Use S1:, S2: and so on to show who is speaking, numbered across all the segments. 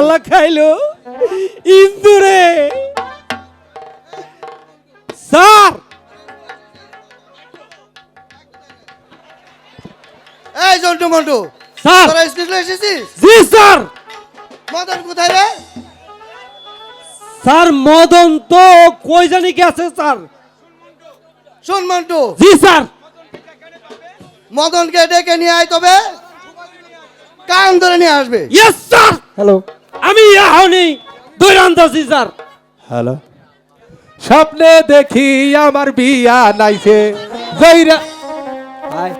S1: ধলা খাইলো ইন্দুরে। স্যার!
S2: এই জন্টু মন্টু
S1: স্যার!
S2: তোরা স্কুলে এসেছিস?
S1: জি স্যার!
S2: মদন কোথায় রে?
S1: স্যার মদন তো কই জানি গেছে স্যার।
S2: শোন মন্টু
S1: জি স্যার!
S2: মদনকে ডেকে নিয়ে আয় তবে। কান ধরে নিয়ে আসবে।
S1: ইয়েস স্যার
S3: হ্যালো
S1: আমি এখনই দৈরান দাসি স্যার
S3: হ্যালো। স্বপ্নে দেখি আমার বিয়া নাইছে। জয়রা হাই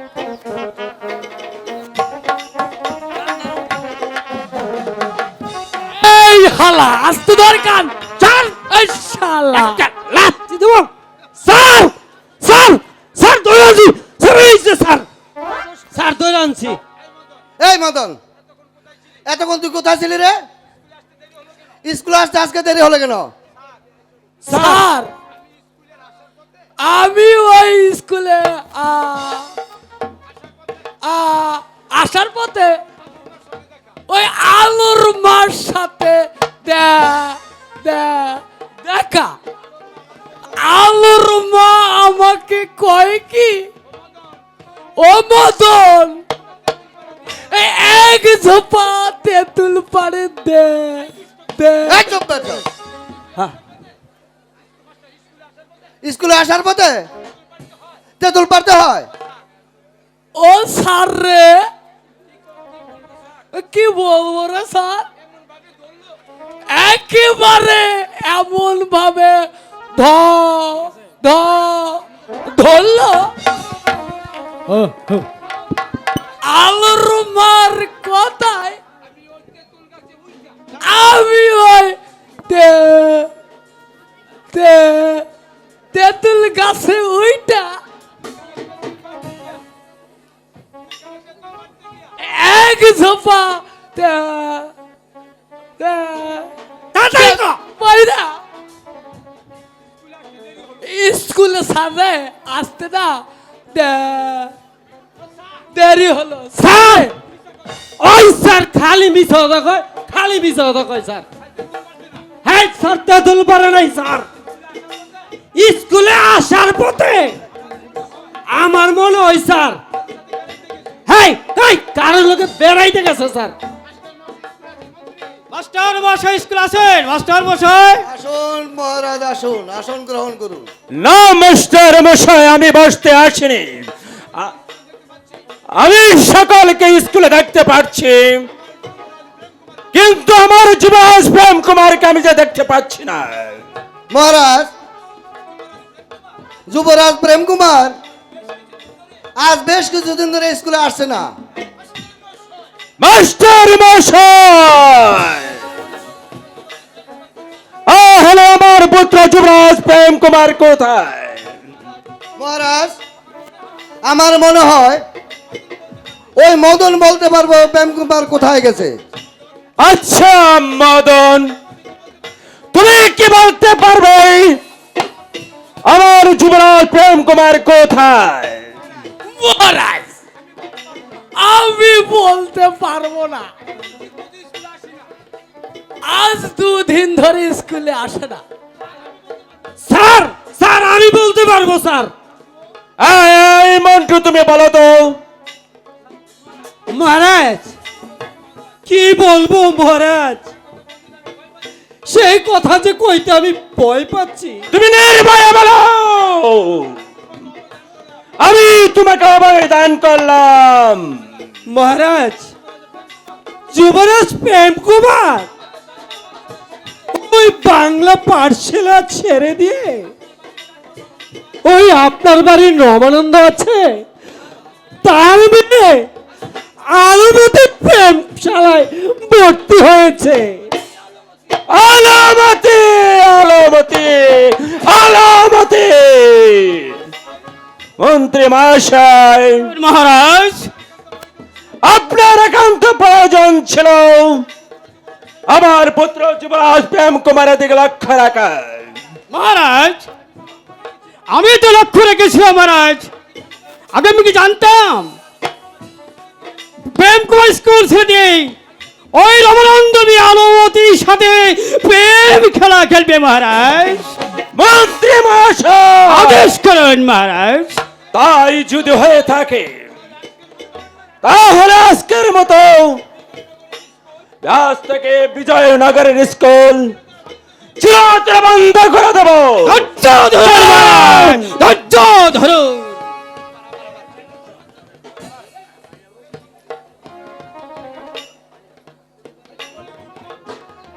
S1: এই হালা আস্তে দরকার। চাল। এই শালা। লাত্তি দেব। স্যার স্যার স্যার দৈরানছি স্যার এই যে স্যার। স্যার দৈরানছি
S2: এই মদন এতক্ষণ তুই কোথায় ছিলি রে? স্কুলে আসতে আজকে দেরি হলো কেন?
S4: স্যার, আমি ওই স্কুলে আসার পথে ওই আলুর মার সাথে দেখা। আলুর মা আমাকে কয় কি? ও মদন এক ঝোপা তেঁতুল পাড়ে দে।
S1: হ্যাঁ।
S2: স্কুলে আসার পথে তেঁতুল পারতে হয়।
S4: ও স্যার রে। কি বলব রে স্যার? একেবারে এমন ভাবে ধ ধ ধরলো। আলুর মার কথায় আমি ওই তেঁতুল গাছে ওইটা। এক ঝোপা। পায়রা স্কুলে সামনে আসতে না দেরি হলো।
S1: স্যার! ওই স্যার খালি মিছা কয়। খালি কথা কয় স্যার। হ্যাঁ স্যার তেঁতুল পারে নাই স্যার। স্কুলে আসার পথে আমার মনে হয় স্যার হ্যাঁ হ্যাঁ কারোর লোকে বেড়াইতে গেছে স্যার।
S5: মাস্টার মশাই স্কুল আছেন মাস্টার মশাই।
S2: আসুন মহারাজ আসুন আসন গ্রহণ করুন।
S5: না মাস্টার মশাই আমি বসতে আসিনি। আমি সকলকে স্কুলে দেখতে পাচ্ছি কিন্তু আমার যুবরাজ প্রেম কুমারকে আমি যে দেখতে পাচ্ছি না।
S2: মহারাজ যুবরাজ প্রেম কুমার আজ বেশ কিছুদিন ধরে স্কুলে আসছে না।
S5: মাস্টার মশাই! হলো আমার পুত্র যুবরাজ প্রেম কুমার কোথায়?
S2: মহারাজ আমার মনে হয় ওই মদন বলতে পারব প্রেম কুমার কোথায় গেছে।
S5: আচ্ছা মদন তুমি কি বলতে পারবে? আমার যুবরাজ প্রেম কুমার কোথায়?
S4: মহারাজ আমি বলতে পারব না। আজ দুদিন ধরে স্কুলে আসে না।
S1: স্যার স্যার আমি বলতে পারব স্যার।
S5: এই, এই মন্টু তুমি বলো তো।
S1: মহারাজ কি বলব মহারাজ? সেই কথা যে কইতে আমি ভয় পাচ্ছি।
S5: তুমি নির্ভয়ে বলো! আমি তোমাকে অবদান করলাম।
S1: মহারাজ যুবরাজ প্রেম কুমার ওই বাংলা পাঠশালা ছেড়ে দিয়ে ওই আপনার বাড়ির রমানন্দ আছে তার মেয়ে আলমতি প্রেমশালায় ভর্তি হয়েছে।
S5: আলামতি আলামতি আলামতি। মন্ত্রী মহাশয়
S1: মহারাজ।
S5: আপনার একান্ত প্রয়োজন ছিল। আমার পুত্র যুবরাজ প্রেম কুমারের দিকে লক্ষ্য রাখা
S1: মহারাজ আমি তো লক্ষ্য রেখেছিলাম মহারাজ। আগে আমি কি জানতাম? প্রেম কুমার স্কুল থেকে ওই রমানন্দ আলো
S6: যুবতীর সাথে প্রেম খেলা খেলবে মহারাজ।
S7: মন্ত্রী মহাশয়!
S6: আদেশ করুন মহারাজ।
S7: তাই যদি হয়ে থাকে তাহলে আজকের মতো আজ থেকে বিজয়নগরের স্কুল চিরতরে বন্ধ করে দেবো।
S6: ধৈর্য ধরুন মহারাজ। ধৈর্য ধরুন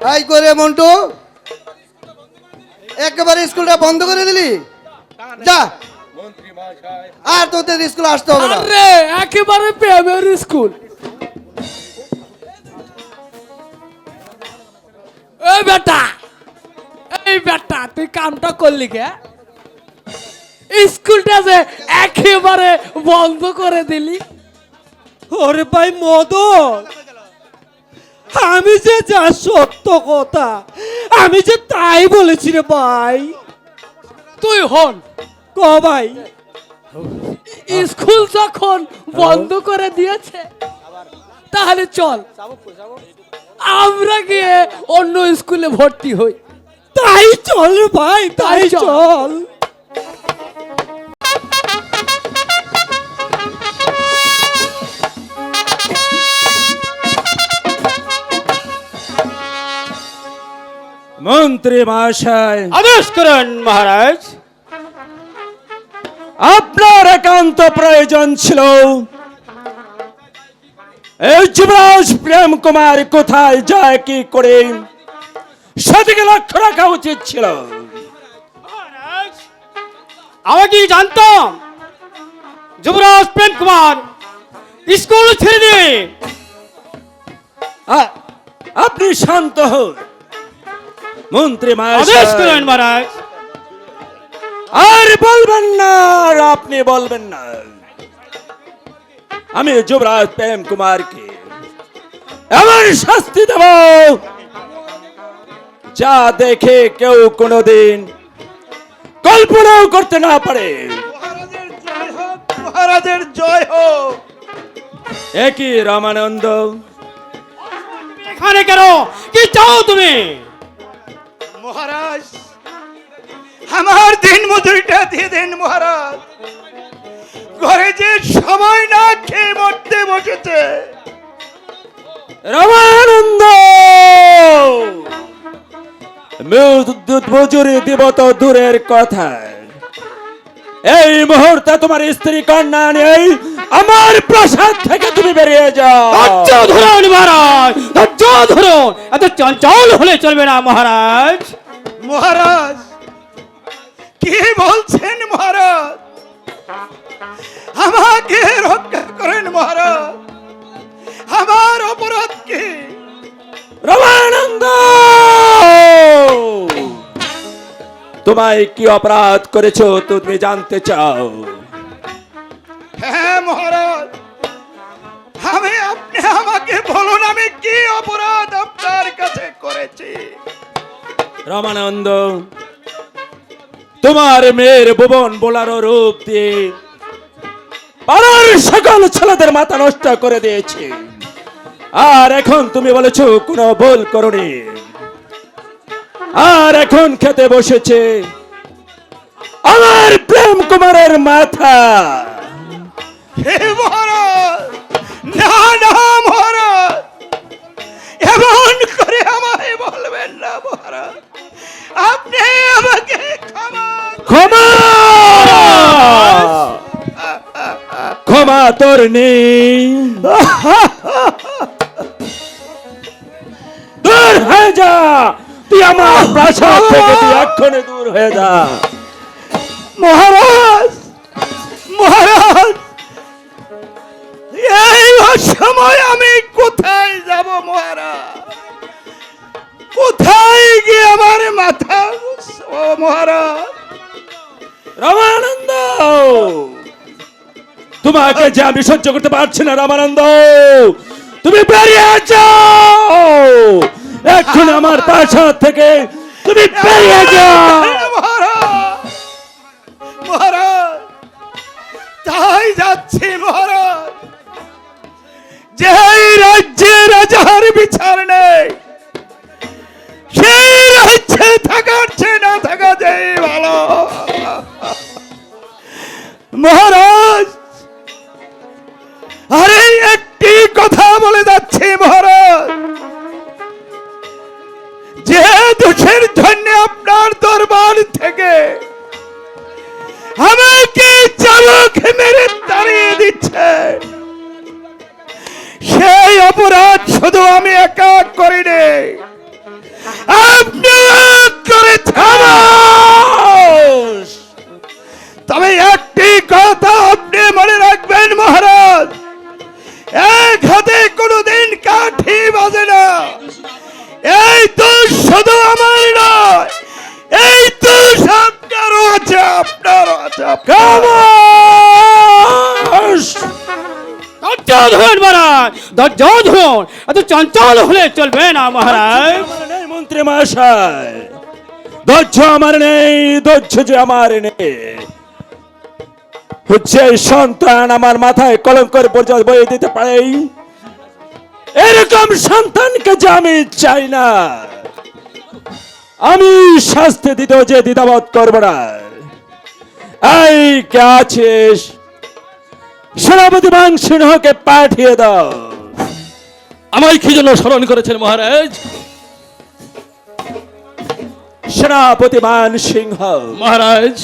S2: তাই করে মন্টু। একেবারে স্কুলটা বন্ধ করে দিলি? যা। আর তোদের স্কুল আসতে হবে না।
S4: আরে একেবারে প্রেমের স্কুল। এই বেটা এই বেটা তুই কামটা করলি কে? স্কুলটা যে একেবারে বন্ধ করে দিলি।
S6: ওরে ভাই মদন। আমি যে যা সত্য কথা আমি যে তাই বলেছি রে ভাই।
S4: তুই হন।
S6: ক ভাই?
S4: স্কুল যখন বন্ধ করে দিয়েছে তাহলে চল। আমরা গিয়ে অন্য স্কুলে ভর্তি হই।
S6: তাই চল রে ভাই তাই
S4: চল।
S7: মন্ত্রী মহাশয়।
S6: আদেশ করুন মহারাজ।
S7: আপনার একান্ত প্রয়োজন ছিল। এই যুবরাজ প্রেম কুমার কোথায় যায় কি করে? সেদিকে লক্ষ্য রাখা উচিত ছিল।
S6: আমি কি জানতাম যুবরাজ প্রেম কুমার স্কুল ছেড়ে দে
S7: আ- আপনি শান্ত হন। মন্ত্রী
S6: আদেশ করুন
S7: মহাশয়
S6: মহারাজ।
S7: আর বলবেন না আর আপনি বলবেন না। আমি যুবরাজ প্রেম কুমারকে এমন শাস্তি দেব যা দেখে কেউ কোনোদিন কল্পনাও করতে না পারে।
S2: মহারাজের জয় হোক
S7: একই রামানন্দ?
S6: এখানে কেন? কি চাও তুমি?
S8: মহারাজ। আমার দিন মজুরিটা দিয়ে দেন মহারাজ। ঘরে যে সময় না খেয়ে মরতে বসেছে।
S7: রামানন্দ! মজুরি দিব তো দূরের কথা এই মুহূর্তে তোমার স্ত্রী কন্যা নেই। আমার প্রাসাদ থেকে তুমি বেরিয়ে যাও।
S6: ধৈর্য ধরুন মহারাজ ধৈর্য ধরুন। এত চঞ্চল হলে চলবে না মহারাজ।
S8: মহারাজ কি বলছেন মহারাজ? আমাকে রক্ষা করেন মহারাজ। আমার অপরাধ কি?
S7: রামানন্দ! তোমায় কি অপরাধ করেছ তুমি জানতে চাও?
S8: হ্যাঁ মহারাজ। আমি, আপনি আমাকে বলুন, আমি কি অপরাধ আপনার কাছে করেছি?
S7: রামানন্দ, তোমার মেয়ের ভুবন বোলারো রূপ দিয়ে পাড়ার সকল ছেলেদের মাথা নষ্ট করে দিয়েছে। আর এখন তুমি বলেছ, কোনো ভুল করনি। আর এখন খেতে বসেছে আমার প্রেম কুমারের মাথা।
S8: হে মহারাজ! না না মহারাজ! এমন করে আমায় বলবেন না মহারাজ। আপনি আমাকে ক্ষমা
S7: ক্ষমা! ক্ষমা তোর নেই। দূর হয়ে যা। তুই আমার প্রাসাদ থেকে তুই এক্ষণে দূর হয়ে যা।
S8: মহারাজ! মহারাজ! এই সময় আমি কোথায় যাব কোথায় গিয়ে আমার মাথা
S7: রামানন্দ! তোমাকে যে আমি সহ্য করতে পারছি না, রামানন্দ! তুমি বেরিয়ে যাও! এখন আমার প্রাসাদ থেকে তুমি বেরিয়ে যাও!
S8: মহারাজ! তাই যাচ্ছি মহারাজ! যেই রাজ্যে রাজার বিচার নেই,
S9: সেই রাজ্যে থাকার চেয়ে না থাকা যায় ভালো।
S7: মহারাজ,
S9: আরে একটি কথা বলে যাচ্ছি মহারাজ।
S8: যে দোষের জন্য আপনার চঞ্চল হলে চলবে না, মহারাজ।
S7: মন্ত্রী মহাশয়। ধৈর্য আমার নেই ধৈর্য যে আমার নেই। হচ্ছে সন্তান আমার মাথায় কলঙ্কের পর্যায়ে বয়ে দিতে পারে, এরকম সন্তানকে যে আমি চাই না। আমি শাস্তি দিতেও যে দ্বিধাবোধ করব না। এই, কে আছিস? সেনাপতি মান সিংহকে পাঠিয়ে দাও।
S8: আমায় কি জন্য স্মরণ করেছেন মহারাজ?
S7: সেনাপতি মান সিংহ।
S8: মহারাজ।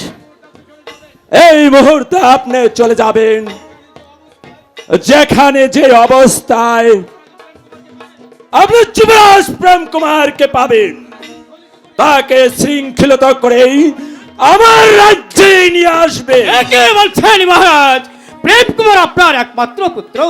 S7: এই মুহূর্তে আপনি চলে যাবেন। যেখানে যে অবস্থায় আপনি যুবরাজ প্রেম কুমারকে পাবেন। তাকে শৃঙ্খলিত করেই আমার রাজ্যে নিয়ে আসবে
S8: একে বলছেন মহারাজ প্রেম কুমার আপনার একমাত্র পুত্র।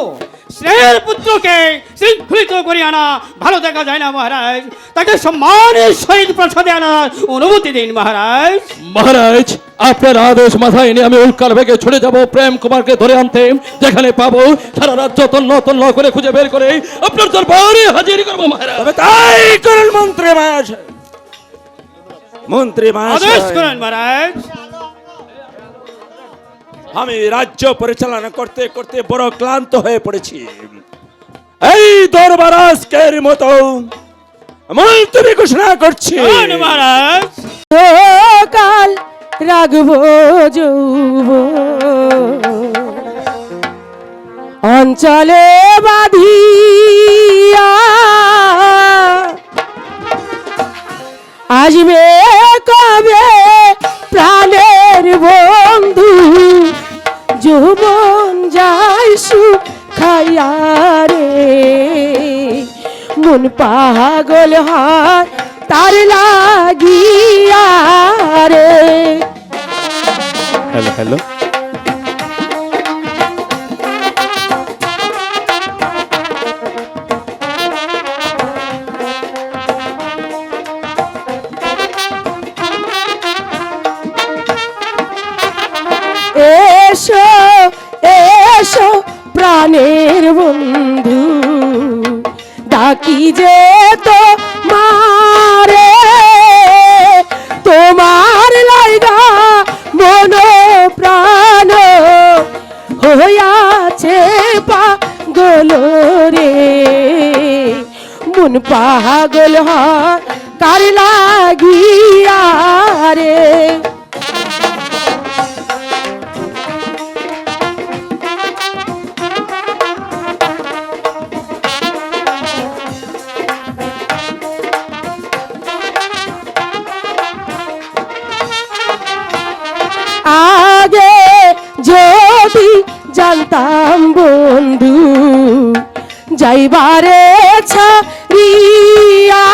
S8: স্নেহের পুত্রকে শৃঙ্খলিত করে আনা ভালো দেখা যায় না মহারাজ। তাকে সম্মানের সহিত প্রসাদে আনার অনুমতি দিন মহারাজ।
S10: মহারাজ আপনার আদেশ মাথায় নিয়ে আমি উল্কার বেগে ছুটে যাব প্রেম কুমারকে ধরে আনতে। যেখানে পাবো সারা রাজ্য তন্ন তন্ন করে খুঁজে বের করে আপনার দরবারে হাজির করব মহারাজ।
S7: তাই করুন মন্ত্রী মহাশয়। মন্ত্রী
S8: আদেশ
S7: মহাশয়
S8: করেন মহারাজ।
S7: আমি রাজ্য পরিচালনা করতে করতে বড় ক্লান্ত হয়ে পড়েছি। এই দরবার আজকের মতো মুলতবি ঘোষণা করছি।
S11: কাল রাগব যৌব। অঞ্চলে বাঁধিয়া আসবে কবে প্রাণের যৌবন যায় খাইয়া রে। মন পাগল হয় তার লাগিয়া রে।
S12: হ্যালো হ্যালো
S11: পাগল হয় কার লাগিয়া রে? আগে যদি জানতাম বন্ধু যাইবারে ছাড়িয়া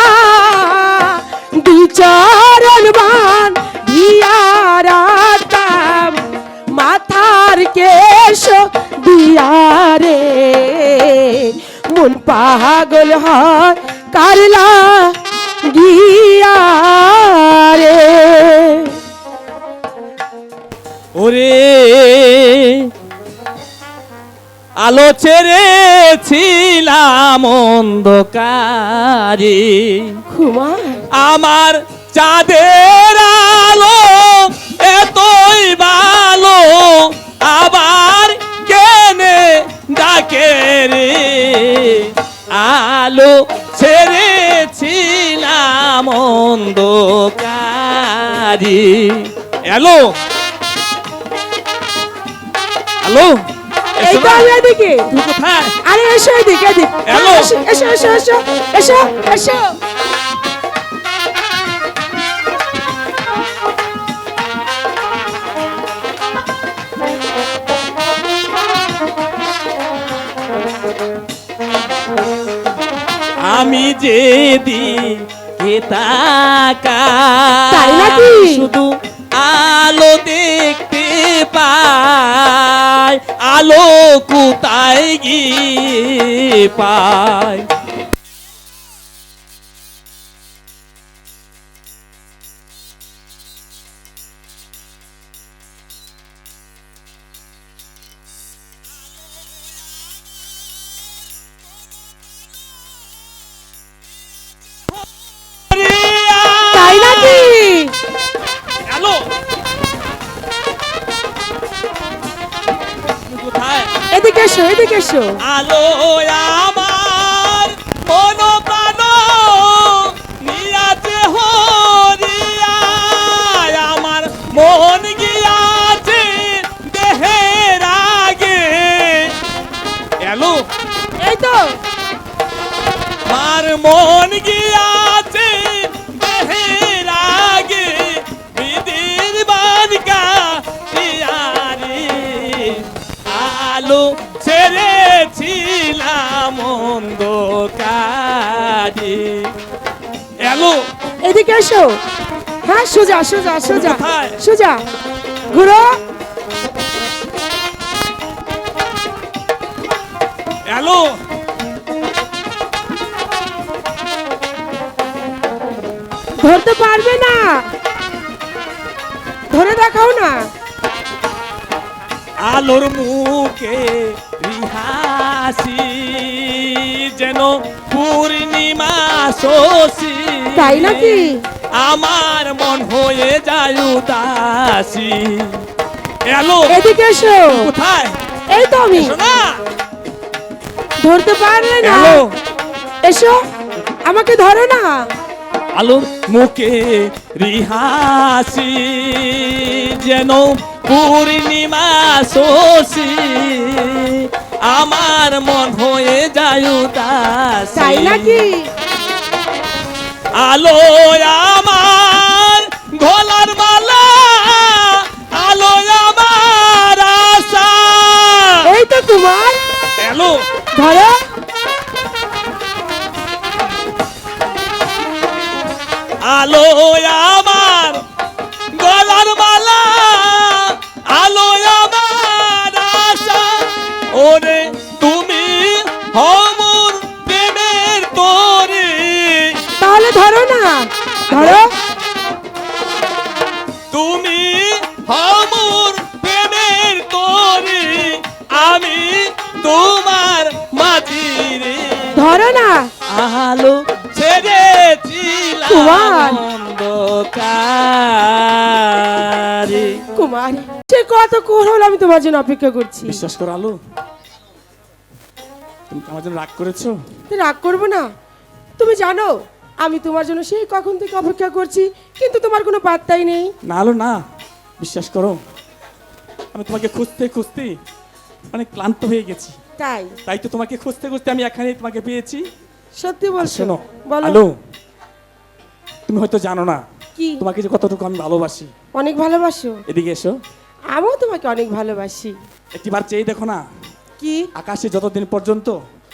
S11: দুচরণ বান দিয়ারাতাম মাথার কেশ দিয়ারে মন পাগল হয় কারলা গিয়া রে।
S10: ওরে আলো ছেড়েছিলাম অন্ধকারে।
S11: খুমা
S10: আমার চাঁদের আলো এতই ভালো আবার কেনে ডাকে রে। আলো ছেড়েছিলাম অন্ধকারে। হ্যালো? হ্যালো?
S11: আমি এদিকে।
S10: তুমি যে শুধু আলো দেখ। পাই আলো কোথায় গিয়ে পাই?
S11: এদিকে এসো এদিকে এসো।
S10: আলো আমার মন প্রাণ নিয়াছে হরিয়া আমার মন গিয়াছে দেহের আগে। এলো?
S11: এই তো।
S10: মার মন
S11: এসো। হ্যাঁ সোজা সোজা সোজা সোজা। ঘুরো।
S10: এলো।
S11: ধরতে পারবে না। ধরে দেখাও না।
S10: আলোর মুখে রিহাসি যেন পূর্ণিমা শশী
S11: তাই নাকি?
S10: আমার মন হয়ে যায় উদাসী। এলো।
S11: এদিকে এসো।
S10: কোথায়?
S11: এই তো আমি। ধরতে পারলে না। এসো। আমাকে ধরো না।
S10: আলোর মুখে রিহাসি যেন পূর্ণিমা শশী আমার মন হয়ে যায় উদাসী।
S11: তাই নাকি?
S10: আলো আমার ঘোলার মালা আলো আমার আশা।
S11: এই তো তোমার।
S10: হ্যালো
S11: ধরো।
S10: আলো আমার
S11: ধরো।
S10: তুমি হমুর প্রেমের তোরে আমি তোমার মাঝিরে
S11: ধরো না।
S10: আলো ছেড়েছিলাম
S11: কুমার।
S10: অন্ধকারে।
S11: কুমার সে কতক্ষণ হলো আমি তোমার জন্য অপেক্ষা করছি।
S10: বিশ্বাস করো আলো। তুমি আমার জন্য রাগ করেছ?
S11: রাগ করব না। তুমি জানো আমি তোমার জন্য সেই কখন থেকে অপেক্ষা করছি কিন্তু তোমার কোনো পাত্তাই নেই।
S10: না আলো না বিশ্বাস করো। আমি তোমাকে খুঁজতে খুঁজতে অনেক ক্লান্ত হয়ে গেছি।
S11: তাই?
S10: তাই তো তোমাকে খুঁজতে খুঁজতে আমি এখানে তোমাকে পেয়েছি।
S11: সত্যি বলছো?
S10: শোনো
S11: বলো।
S10: আলো তুমি হয়তো জানো না
S11: কি?
S10: তোমাকে যে কতটুকু আমি ভালোবাসি।
S11: অনেক ভালোবাসো?
S10: এদিকে এসো।
S11: আমিও তোমাকে অনেক ভালোবাসি।
S10: একটিবার চেয়ে দেখো না।
S11: কি?
S10: আকাশে যতদিন পর্যন্ত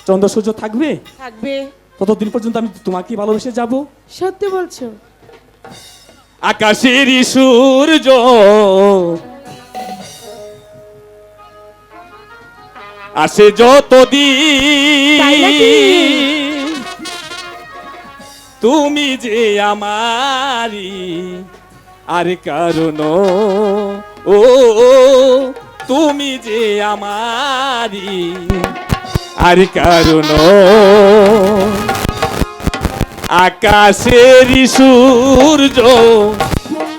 S10: চন্দ্র সূর্য থাকবে
S11: থাকবে।
S10: ততদিন পর্যন্ত আমি তোমাকে ভালোবেসে যাব।
S11: সত্যি বলছো?
S10: আকাশের সূর্য। আসে যত
S11: তাই
S10: তুমি যে আমারি আর কারণ। ও তুমি যে আমারি আর কারণ আকাশের সূর্য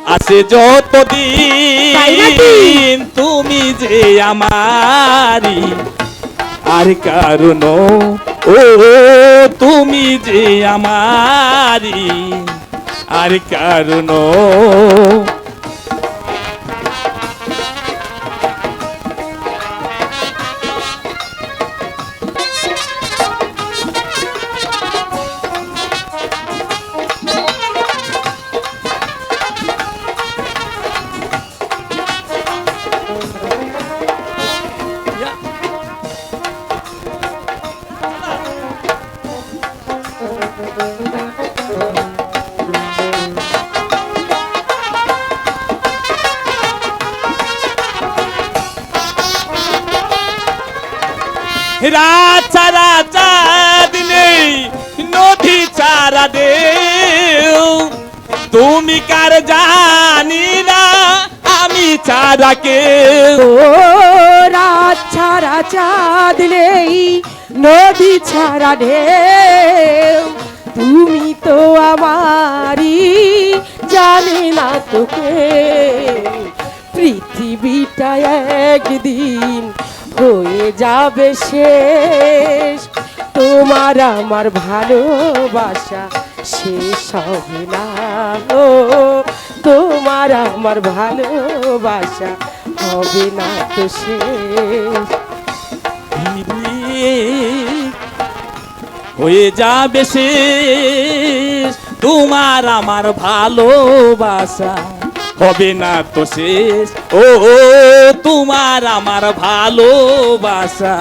S10: আছে? যতদিন তুমি যে আমারি আর কারণ ও তুমি যে আমারি আর কারণ রাত ছাড়া চাঁদ নেই, নদী ছাড়া দেও তুমি কার জানি না, আমি ছাড়া কেউ।
S11: রাত ছাড়া চাঁদ নেই, নদী ছাড়া ঢেউ তুমি তো আমারই জানে না তোকে। পৃথিবীটা একদিন হয়ে যাবে শেষ। তোমার আমার ভালোবাসা শেষ হবে না ও তোমার আমার ভালোবাসা হবে না তো শেষ।
S10: হয়ে যাবে শেষ। তোমার আমার ভালোবাসা হবে না তো শেষ। ও তোমার আমার ভালোবাসা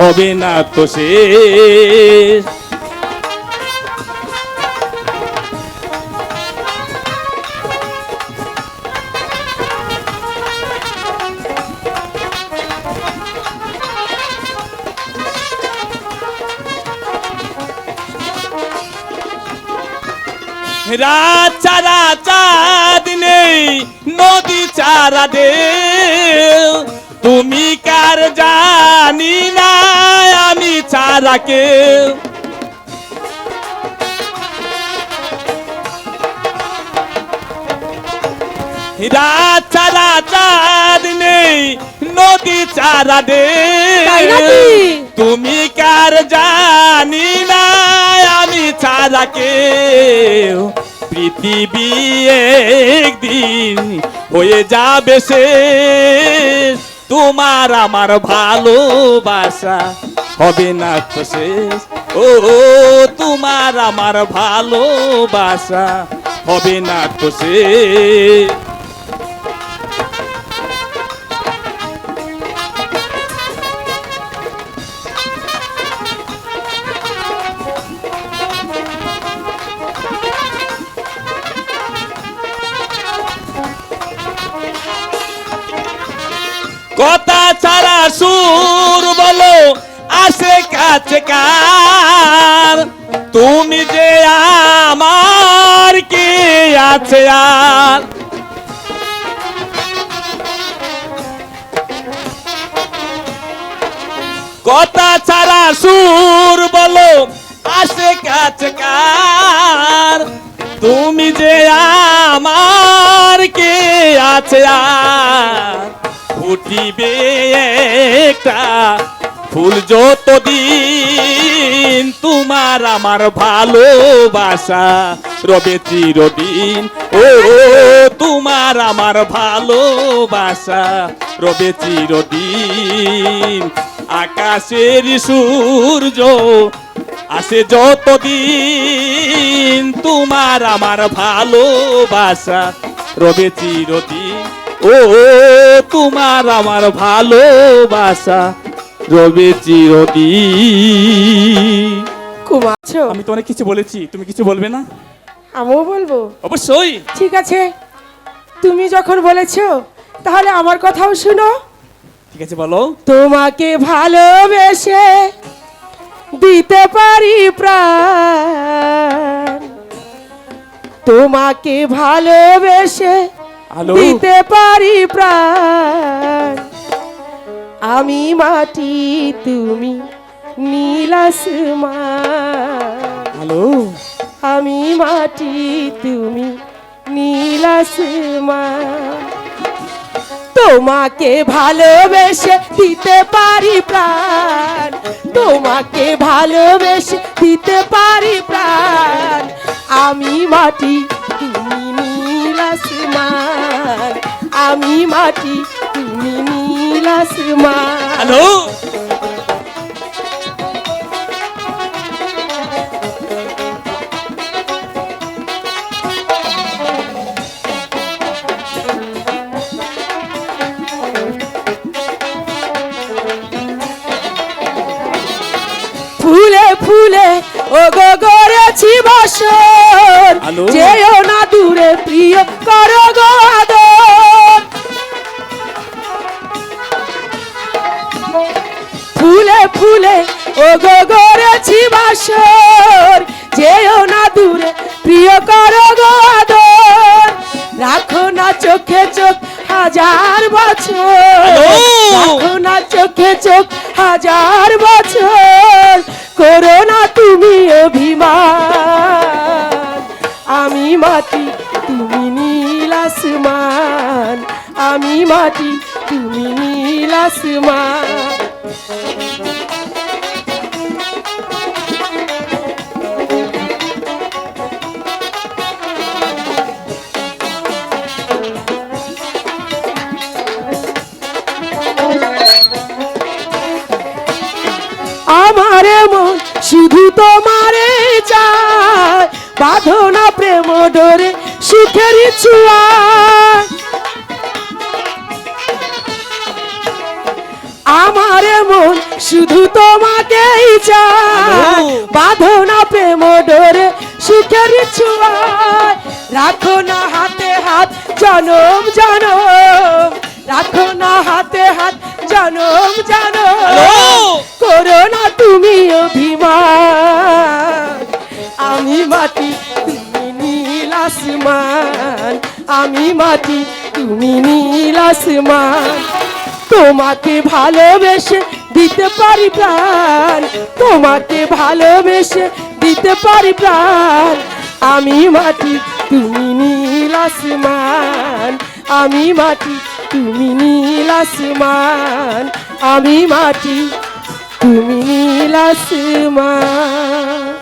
S10: হবে না তো শেষ। রাত ছাড়া দেও তুমি কার জানি না আমি ছাড়া কেউ। রাত ছাড়া চাঁদ নেই নদী ছাড়া
S11: নাকি?
S10: তুমি কার জানি না আমি ছাড়া কেউ। পৃথিবী একদিন হয়ে যাবে শেষ তোমার আমার ভালোবাসা হবে না তো শেষ। ও, তোমার আমার ভালোবাসা হবে না তো শেষ। আসে কাছে কার? তুমি যে আমার কে আছে আর? কথা ছাড়া সুর বলো, আসে কাছে কার? তুমি যে আমার কে আছে আর? ফুটিবে একটা ফুল যতদিন তোমার আমার ভালোবাসা, রবে চিরদিন, ও, তোমার আমার ভালোবাসা, রবে চিরদিন। আকাশের সূর্য আসে যতদিন তোমার আমার ভালোবাসা, রবে চিরদিন, ও, তোমার আমার ভালোবাসা। রবে খুব
S11: কুমাছো
S10: আমি তো অনেক কিছু বলেছি তুমি কিছু বলবে না?
S11: আমিও বলব।
S10: অবশ্যই।
S11: ঠিক আছে। তুমি যখন বলেছ তাহলে আমার কথাও শুনো।
S10: ঠিক আছে বলো।
S11: তোমাকে ভালোবেসে দিতে পারি প্রাণ। তোমাকে ভালোবেসে দিতে পারি প্রাণ। আমি মাটি তুমি নীল আসমান
S10: হ্যালো?
S11: আমি মাটি তুমি নীল আসমান তোমাকে ভালোবেসে দিতে পারি প্রাণ। তোমাকে ভালোবেসে দিতে পারি প্রাণ। আমি মাটি তুমি নীল আসমান আমি মাটি তুমি নীল আসমান
S10: হ্যালো?
S11: ফুলে ফুলে ও গো গড়েছি বসর? যেও না দূরে প্রিয় করো গো ফুলে ফুলে ও গো গড়েছি বাসর যেও না দূরে প্রিয় করো গদর রাখো না চোখে চোখ হাজার বছর। রাখো না চোখে চোখ হাজার বছর। করো না তুমি অভিমান। আমি মাটি তুমি নীল আসমান। আমি মাটি তুমি নীল আসমান। ডোরে সুখের ছুয়া। আমার মন শুধু তোমাকেই চায় বাঁধো না প্রেম ডোরে সুখের ছুয়ায় রাখো না হাতে হাত জনম জনম। রাখো না হাতে হাত জনম জনম। করো না তুমি অভিমান। আমি মাটি আসমান, আমি মাটি, তুমি নীল আসমান। তোমাকে ভালোবেসে দিতে পারি প্রাণ, তোমাকে ভালোবেসে দিতে পারি প্রাণ। আমি মাটি, তুমি নীল আসমান। আমি মাটি, তুমি নীল আসমান। আমি মাটি, তুমি নীল আসমান।